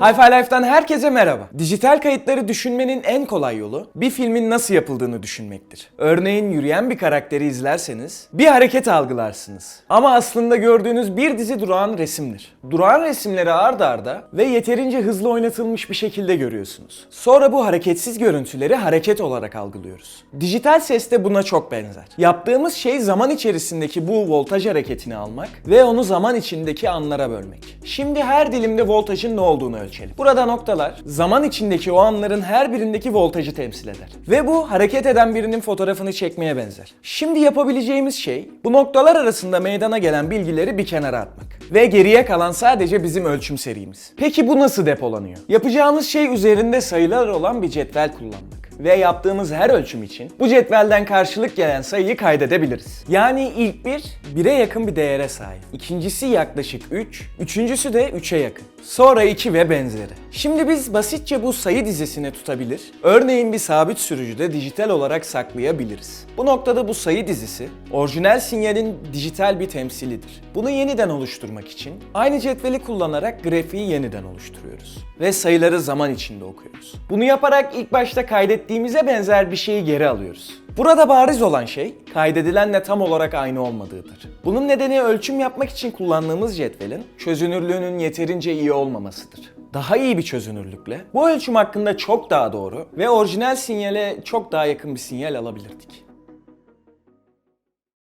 Hi-Fi Life'dan herkese merhaba. Dijital kayıtları düşünmenin en kolay yolu bir filmin nasıl yapıldığını düşünmektir. Örneğin yürüyen bir karakteri izlerseniz bir hareket algılarsınız. Ama aslında gördüğünüz bir dizi durağan resimdir. Durağan resimleri ard arda ve yeterince hızlı oynatılmış bir şekilde görüyorsunuz. Sonra bu hareketsiz görüntüleri hareket olarak algılıyoruz. Dijital ses de buna çok benzer. Yaptığımız şey zaman içerisindeki bu voltaj hareketini almak ve onu zaman içindeki anlara bölmek. Şimdi her dilimde voltajın ne olduğunu ölçelim. Burada noktalar zaman içindeki o anların her birindeki voltajı temsil eder. Ve bu hareket eden birinin fotoğrafını çekmeye benzer. Şimdi yapabileceğimiz şey bu noktalar arasında meydana gelen bilgileri bir kenara atmak. Ve geriye kalan sadece bizim ölçüm serimiz. Peki bu nasıl depolanıyor? Yapacağımız şey üzerinde sayılar olan bir cetvel kullanmak ve yaptığımız her ölçüm için bu cetvelden karşılık gelen sayıyı kaydedebiliriz. Yani ilk bir, 1'e yakın bir değere sahip. İkincisi yaklaşık 3, üçüncüsü de 3'e yakın. Sonra 2 ve benzeri. Şimdi biz basitçe bu sayı dizisini tutabilir, örneğin bir sabit sürücüde dijital olarak saklayabiliriz. Bu noktada bu sayı dizisi, orijinal sinyalin dijital bir temsilidir. Bunu yeniden oluşturmak için aynı cetveli kullanarak grafiği yeniden oluşturuyoruz. Ve sayıları zaman içinde okuyoruz. Bunu yaparak ilk başta kaydettiğimize benzer bir şeyi geri alıyoruz. Burada bariz olan şey kaydedilenle tam olarak aynı olmadığıdır. Bunun nedeni ölçüm yapmak için kullandığımız cetvelin çözünürlüğünün yeterince iyi olmamasıdır. Daha iyi bir çözünürlükle bu ölçüm hakkında çok daha doğru ve orijinal sinyale çok daha yakın bir sinyal alabilirdik.